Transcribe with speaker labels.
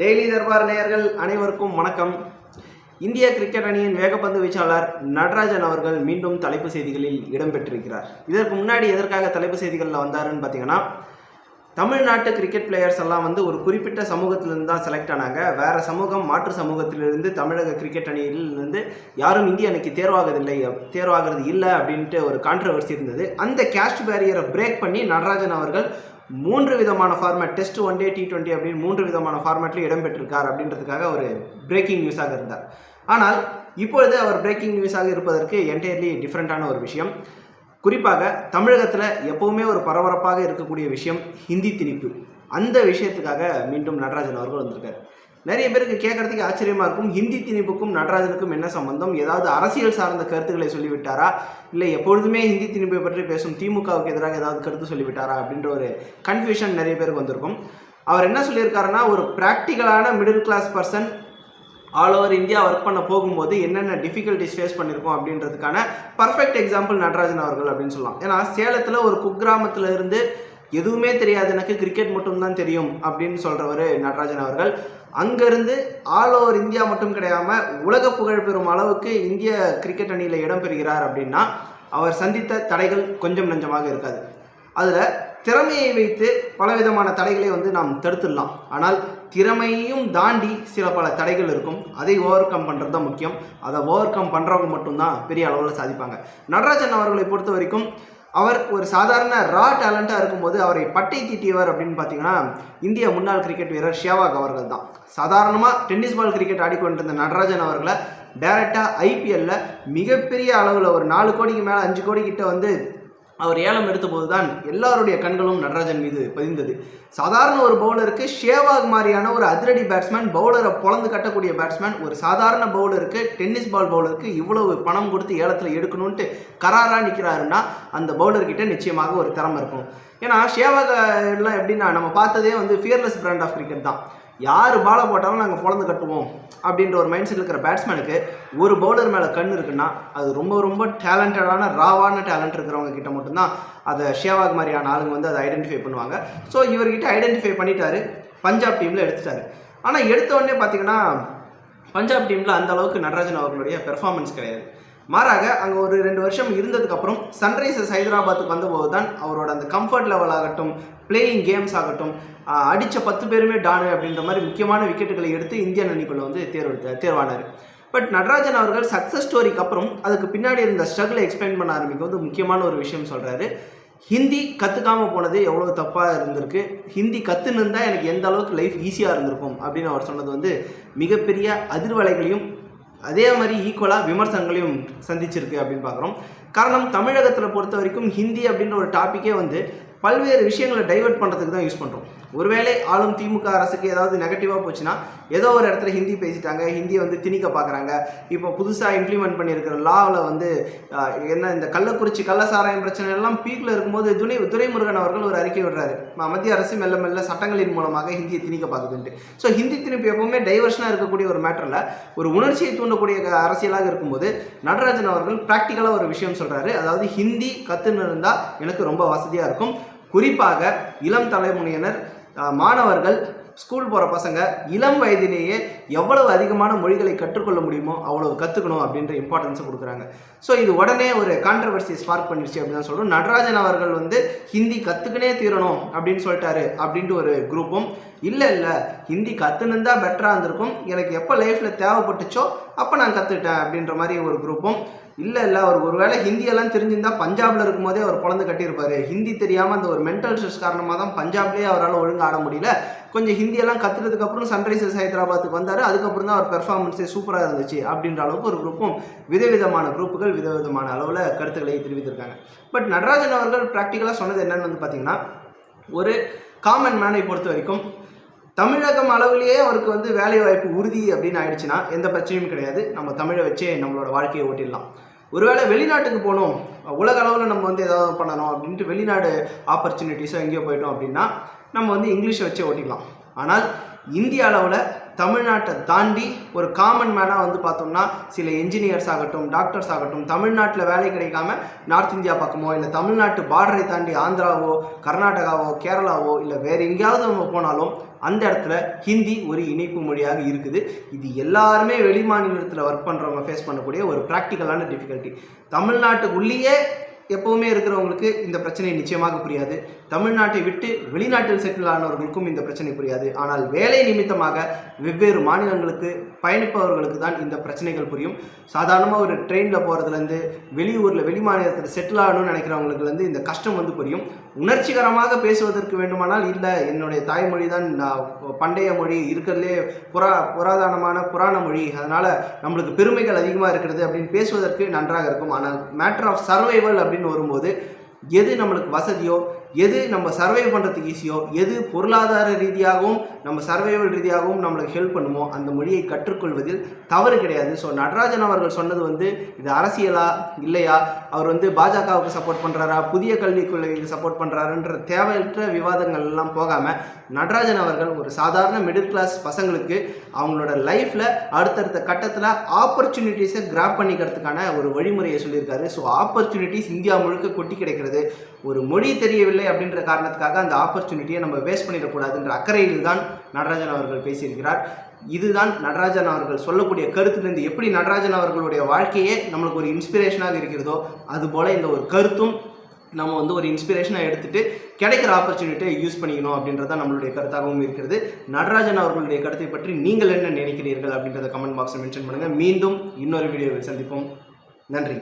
Speaker 1: Daily Darbar நேயர்கள் அனைவருக்கும் வணக்கம். இந்திய கிரிக்கெட் அணியின் வேகப்பந்து வீச்சாளர் நடராஜன் அவர்கள் மீண்டும் தலைப்பு செய்திகளில் இடம்பெற்றிருக்கிறார். இதற்கு முன்னாடி எதற்காக தலைப்பு செய்திகளில் வந்தாருன்னு பார்த்தீங்கன்னா தமிழ்நாட்டு கிரிக்கெட் பிளேயர்ஸ் எல்லாம் வந்து ஒரு குறிப்பிட்ட சமூகத்திலிருந்து தான் செலக்ட் ஆனாங்க. வேறு சமூகம் மாற்று சமூகத்திலிருந்து தமிழக கிரிக்கெட் அணியிலிருந்து யாரும் இந்திய அணிக்கு தேர்வாகதில்லை தேர்வாகிறது இல்லை அப்படின்ட்டு ஒரு கான்ட்ரவர்சி இருந்தது. அந்த கேஸ்ட் பேரியரை பிரேக் பண்ணி நடராஜன் அவர்கள் மூன்று விதமான format test one day T twenty அப்படின்னு மூன்று விதமான ஃபார்மேட்லையும் இடம்பெற்றிருக்கார் அப்படின்றதுக்காக ஒரு பிரேக்கிங் நியூஸாக இருந்தார். ஆனால் இப்பொழுது அவர் பிரேக்கிங் நியூஸாக இருப்பதற்கு என்டையர்லி டிஃப்ரெண்ட்டான ஒரு விஷயம். குறிப்பாக தமிழகத்தில் எப்பவுமே ஒரு பரபரப்பாக இருக்கக்கூடிய விஷயம் ஹிந்தி திணிப்பு. அந்த விஷயத்துக்காக மீண்டும் நடராஜன் அவர்கள் வந்திருக்காரு. நிறைய பேருக்கு கேட்கறதுக்கு ஆச்சரியமாக இருக்கும். ஹிந்தி திணிப்புக்கும் நடராஜனுக்கும் என்ன சம்பந்தம்? ஏதாவது அரசியல் சார்ந்த கருத்துக்களை சொல்லிவிட்டாரா? இல்லை எப்பொழுதுமே ஹிந்தி திணிப்பை பற்றி பேசும் திமுகவுக்கு எதிராக ஏதாவது கருத்து சொல்லிவிட்டாரா? அப்படின்ற ஒரு கன்ஃபியூஷன் நிறைய பேருக்கு வந்திருக்கும். அவர் என்ன சொல்லியிருக்காருன்னா ஒரு ப்ராக்டிக்கலான middle class person all over India work பண்ண போகும்போது என்னென்ன டிஃபிகல்ட்டிஸ் ஃபேஸ் பண்ணியிருக்கோம் அப்படின்றதுக்கான பர்ஃபெக்ட் எக்ஸாம்பிள் நடராஜன் அவர்கள் அப்படின்னு சொல்லலாம். ஏன்னா சேலத்தில் ஒரு குக்கிராமத்தில் இருந்து எதுவுமே தெரியாது எனக்கு கிரிக்கெட் மட்டும்தான் தெரியும் அப்படின்னு சொல்கிறவர் நடராஜன் அவர்கள். அங்கேருந்து ஆல் ஓவர் இந்தியா மட்டும் கிடையாமல் உலக புகழ் பெறும் அளவுக்கு இந்திய கிரிக்கெட் அணியில் இடம்பெறுகிறார் அப்படின்னா அவர் சந்தித்த தடைகள் கொஞ்சம் நஞ்சமாக இருக்காது. அதில் திறமையை வைத்து பலவிதமான தடைகளை வந்து நாம் தடுத்துடலாம். ஆனால் திறமையையும் தாண்டி சில பல தடைகள் இருக்கும். அதை ஓவர் கம் பண்ணுறது தான் முக்கியம். அதை ஓவர் கம் பண்ணுறவங்க மட்டும்தான் பெரிய அளவில் சாதிப்பாங்க. நடராஜன் அவர்களை பொறுத்த வரைக்கும் அவர் ஒரு சாதாரண ரா டேலண்ட்டாக இருக்கும்போது அவரை பட்டை தீட்டியவர் அப்படின்னு பார்த்தீங்கன்னா இந்திய முன்னாள் கிரிக்கெட் வீரர் ஷேவாக் அவர்கள் தான். சாதாரணமாக டென்னிஸ் பால் கிரிக்கெட் ஆடிக்கொண்டிருந்த நடராஜன் அவர்களை டைரெக்டாக ஐபிஎல்லில் மிகப்பெரிய அளவில் ஒரு நாலு கோடிக்கு மேலே அஞ்சு கோடி கிட்ட வந்து அவர் ஏலம் எடுத்தபோது தான் எல்லாருடைய கண்களும் நடராஜன் மீது பதிந்தது. சாதாரண ஒரு பவுலருக்கு ஷேவாக் மாதிரியான ஒரு அதிரடி பேட்ஸ்மேன் பவுலரை பொழந்து கட்டக்கூடிய பேட்ஸ்மேன் ஒரு சாதாரண பவுலருக்கு டென்னிஸ் பால் பவுலருக்கு இவ்வளவு பணம் கொடுத்து ஏலத்தில் எடுக்கணும்ன்ட்டு கராராக நிற்கிறாருன்னா அந்த பவுலர்கிட்ட நிச்சயமாக ஒரு திறமை இருக்கும். ஏன்னா ஷேவாக் எல்லாம் எப்படின்னா நம்ம பார்த்ததே வந்து ஃபியர்லெஸ் பிராண்ட் ஆஃப் கிரிக்கெட் தான். யார் பாலை போட்டாலும் நாங்கள் பொழந்து கட்டுவோம் அப்படின்ற ஒரு மைண்ட் செட் இருக்கிற பேட்ஸ்மேனுக்கு ஒரு பவுலர் மேலே கண் இருக்குன்னா அது ரொம்ப ரொம்ப டேலண்டடான ராவான டேலண்ட் இருக்கிறவங்க கிட்ட மட்டும்தான் அதை ஷேவாக் மாதிரியான ஆளுங்க வந்து அதை ஐடென்டிஃபை பண்ணுவாங்க. ஸோ இவர்கிட்ட ஐடென்டிஃபை பண்ணிட்டாரு. பஞ்சாப் டீமில் எடுத்துட்டாரு. ஆனால் எடுத்த உடனே பார்த்தீங்கன்னா பஞ்சாப் டீமில் அந்த அளவுக்கு நடராஜன் அவர்களுடைய பெர்ஃபார்மன்ஸ் கிடையாது. மாறாக அங்கே ஒரு ரெண்டு வருஷம் இருந்ததுக்கப்புறம் சன்ரைசர்ஸ் ஹைதராபாத்துக்கு வந்தபோது தான் அவரோட அந்த கம்ஃபர்ட் லெவல் ஆகட்டும் பிளேயிங் கேம்ஸ் ஆகட்டும் அடித்த பத்து பேருமே டானு அப்படின்ற மாதிரி முக்கியமான விக்கெட்டுகளை எடுத்து இந்தியன் அணிக்குள்ள வந்து தேர்வு தேர்வானார். பட் நடராஜன் அவர்கள் சக்ஸஸ் ஸ்டோரிக்கு அப்புறம் அதுக்கு பின்னாடி இருந்த ஸ்ட்ரகிளை எக்ஸ்பிளைன் பண்ண ஆரம்பிக்கும் வந்து முக்கியமான ஒரு விஷயம் சொல்கிறாரு ஹிந்தி கற்றுக்காமல் போனது எவ்வளோ தப்பாக இருந்திருக்கு? ஹிந்தி கற்றுன்னு இருந்தால் எனக்கு எந்த அளவுக்கு லைஃப் ஈஸியாக இருந்திருக்கும்? அப்படின்னு அவர் சொன்னது வந்து மிகப்பெரிய அதிர்வலைகளையும் அதே மாதிரி ஈக்குவலாக விமர்சனங்களையும் சந்திச்சிருக்கு அப்படின்னு பார்க்குறோம். காரணம் தமிழகத்தில் பொறுத்த வரைக்கும் ஹிந்தி அப்படின்ற ஒரு டாப்பிக்கே வந்து பல்வேறு விஷயங்களை டைவெர்ட் பண்ணுறதுக்கு தான் யூஸ் பண்ணுறோம் ஒருவேளை ஆளும் திமுக அரசுக்கு ஏதாவது நெகட்டிவாக போச்சுன்னா ஏதோ ஒரு இடத்துல ஹிந்தி பேசிட்டாங்க ஹிந்தியை வந்து திணிக்க பார்க்குறாங்க இப்போ புதுசாக இம்ப்ளிமெண்ட் பண்ணியிருக்கிற லாவில் வந்து என்ன இந்த கள்ளக்குறிச்சி கள்ளசாராயம் பிரச்சனை எல்லாம் பீக்கில் இருக்கும்போது துணை துரைமுருகன் அவர்கள் ஒரு அறிக்கை விடுறாரு. ம- மத்திய அரசு மெல்ல மெல்ல சட்டங்களின் மூலமாக ஹிந்தியை திணிக்க பார்க்குதுன்ட்டு ஸோ ஹிந்தி திணிப்பு எப்பவுமே டைவர்ஷனாக இருக்கக்கூடிய ஒரு மேட்டரில் ஒரு உணர்ச்சியை தூண்டக்கூடிய அரசியலாக இருக்கும்போது நடராஜன் அவர்கள் ப்ராக்டிக்கலாக ஒரு விஷயம் சொல்கிறாரு அதாவது ஹிந்தி கற்றுன்னு இருந்தால் எனக்கு ரொம்ப வசதியாக இருக்கும். குறிப்பாக இளம் தலைமுறையினர் மாணவர்கள் ஸ்கூல் போகிற பசங்க இளம் வயதிலேயே எவ்வளவு அதிகமான மொழிகளை கற்றுக்கொள்ள முடியுமோ அவ்வளவு கற்றுக்கணும் அப்படின்ற இம்பார்ட்டன்ஸை கொடுக்குறாங்க. ஸோ இது உடனே ஒரு கான்ட்ரவர்சி ஸ்பார்க் பண்ணிடுச்சு அப்படின்னு தான் சொல்கிறோம் நடராஜன் அவர்கள் வந்து ஹிந்தி கற்றுக்கினே தீரணும் அப்படின்னு சொல்லிட்டாரு அப்படின்ட்டு ஒரு குரூப்பும் இல்லை இல்லை ஹிந்தி கற்றுன்னு தான் பெட்டராக இருந்திருக்கும். எனக்கு எப்போ லைஃப்பில் தேவைப்பட்டுச்சோ அப்போ நான் கற்றுக்கிட்டேன் அப்படின்ற மாதிரி ஒரு குரூப்பும் இல்லை இல்லை அவர் ஒருவேளை ஹிந்தியெல்லாம் தெரிஞ்சிருந்தா பஞ்சாபில் இருக்கும்போதே அவர் குழந்தை கட்டியிருப்பார். ஹிந்தி தெரியாமல் அந்த ஒரு மென்டல் ஸ்ட்ரெஸ் காரணமாக தான் பஞ்சாப்லேயே அவரால் ஒழுங்கு ஆட முடியல. கொஞ்சம் ஹிந்தியெல்லாம் கற்றுறதுக்கப்புறம் சன்ரைசர்ஸ் ஹைதராபாத்துக்கு வந்தார். அதுக்கப்புறம் தான் அவர் பெர்ஃபார்மன்ஸே சூப்பராக இருந்துச்சு அப்படின்ற அளவுக்கு ஒரு குரூப்பும் விதவிதமான குரூப்புகள் விதவிதமான அளவில் கருத்துக்களை தெரிவித்திருக்காங்க. பட் நடராஜன் அவர்கள் ப்ராக்டிக்கலாக சொன்னது என்னென்னு வந்து பார்த்தீங்கன்னா ஒரு காமன் மேனை பொறுத்த வரைக்கும் தமிழகம் அளவிலேயே அவருக்கு வந்து வேலை வாய்ப்பு உறுதி அப்படின்னு ஆயிடுச்சுன்னா எந்த பிரச்சனையும் கிடையாது. நம்ம தமிழை வச்சே நம்மளோட வாழ்க்கையை ஓட்டிடலாம். ஒருவேளை வெளிநாட்டுக்கு போகணும் உலக அளவில் நம்ம வந்து ஏதாவது பண்ணணும் அப்படின்ட்டு வெளிநாடு ஆப்பர்ச்சுனிட்டிஸோ எங்கேயோ போயிட்டோம் அப்படின்னா நம்ம வந்து இங்கிலீஷை வச்சே ஓட்டிக்கலாம். ஆனால் இந்திய அளவில் தமிழ்நாட்டை தாண்டி ஒரு காமன் மேனாக வந்து பார்த்தோம்னா சில என்ஜினியர்ஸ் ஆகட்டும் டாக்டர்ஸ் ஆகட்டும் தமிழ்நாட்டில் வேலை கிடைக்காம நார்த் இந்தியா பக்கமோ இல்லை தமிழ்நாட்டு பார்டரை தாண்டி ஆந்திராவோ கர்நாடகாவோ கேரளாவோ இல்லை வேறு எங்கேயாவது நம்ம போனாலும் அந்த இடத்துல ஹிந்தி ஒரு இணைப்பு மொழியாக இருக்குது. இது எல்லாருமே வெளி மாநிலத்தில் ஒர்க் பண்ணுறவங்க ஃபேஸ் பண்ணக்கூடிய ஒரு ப்ராக்டிக்கலான டிஃபிகல்ட்டி தமிழ்நாட்டுக்குள்ளேயே எப்போவுமே இருக்கிறவங்களுக்கு இந்த பிரச்சனை நிச்சயமாக புரியாது. தமிழ்நாட்டை விட்டு வெளிநாட்டில் செட்டில் ஆனவர்களுக்கும் இந்த பிரச்சனை புரியாது. ஆனால் வேலை நிமித்தமாக வெவ்வேறு மாநிலங்களுக்கு பயணிப்பவர்களுக்கு தான் இந்த பிரச்சனைகள் புரியும். சாதாரணமாக ஒரு ட்ரெயினில் போகிறதுலேருந்து வெளியூரில் வெளி மாநிலத்தில் செட்டில் ஆகணும்னு நினைக்கிறவங்களுக்குலேருந்து இந்த கஷ்டம் வந்து புரியும். உணர்ச்சிகரமாக பேசுவதற்கு வேண்டுமானால் இல்லை என்னுடைய தாய்மொழி தான் நான் பண்டைய மொழி இருக்கிறதுலே புரா புராதனமான புராண மொழி. அதனால் நம்மளுக்கு பெருமைகள் அதிகமாக இருக்கிறது அப்படின்னு பேசுவதற்கு நன்றாக இருக்கும். ஆனால் மேட்டர் ஆஃப் சர்வைவல் அப்படின்னு வரும்போது எது நம்மளுக்கு வசதியோ எது நம்ம சர்வை பண்ணுறதுக்கு ஈஸியோ எது பொருளாதார ரீதியாகவும் நம்ம சர்வைவல் ரீதியாகவும் நம்மளுக்கு ஹெல்ப் பண்ணுமோ அந்த மொழியை கற்றுக்கொள்வதில் தவறு கிடையாது. ஸோ நடராஜன் அவர்கள் சொன்னது வந்து இது அரசியலா இல்லையா? அவர் வந்து பாஜகவுக்கு சப்போர்ட் பண்ணுறாரா புதிய கல்விக் கொள்கைக்கு சப்போர்ட் பண்ணுறாருன்ற தேவையற்ற விவாதங்கள் எல்லாம் போகாமல் நடராஜன் அவர்கள் ஒரு சாதாரண மிடில் கிளாஸ் பசங்களுக்கு அவங்களோட லைஃப்பில் அடுத்தடுத்த கட்டத்தில் ஆப்பர்ச்சுனிட்டிஸை கிராப் பண்ணிக்கிறதுக்கான ஒரு வழிமுறையை சொல்லியிருக்காரு. ஸோ ஆப்பர்ச்சுனிட்டிஸ் இந்தியா முழுக்க கொட்டி கிடைக்கிறது. ஒரு மொழி தெரியவில்லை அப்படின்ற காரணத்துக்காக அந்த ஆப்பர்ச்சுனிட்டியை நம்ம வேஸ்ட் பண்ணிடக்கூடாதுன்ற அக்கறையில் தான் நடராஜன் அவர்கள் பேசியிருக்கிறார். இதுதான் நடராஜன் அவர்கள் சொல்லக்கூடிய கருத்துலேருந்து எப்படி நடராஜன் அவர்களுடைய வாழ்க்கையே நம்மளுக்கு ஒரு இன்ஸ்பிரேஷனாக இருக்கிறதோ அதுபோல் இந்த ஒரு கருத்தும் நம்ம வந்து ஒரு இன்ஸ்பிரேஷனாக எடுத்துட்டு கிடைக்கிற ஆப்பர்ச்சுனிட்டியை யூஸ் பண்ணிக்கணும் அப்படின்றத நம்மளுடைய கருத்தாகவும் இருக்கிறது. நடராஜன் அவர்களுடைய கருத்தை பற்றி நீங்கள் என்ன நினைக்கிறீர்கள் அப்படின்றத கமெண்ட் பாக்ஸில் மென்ஷன் பண்ணுங்கள் மீண்டும் இன்னொரு வீடியோவில் சந்திப்போம். நன்றி.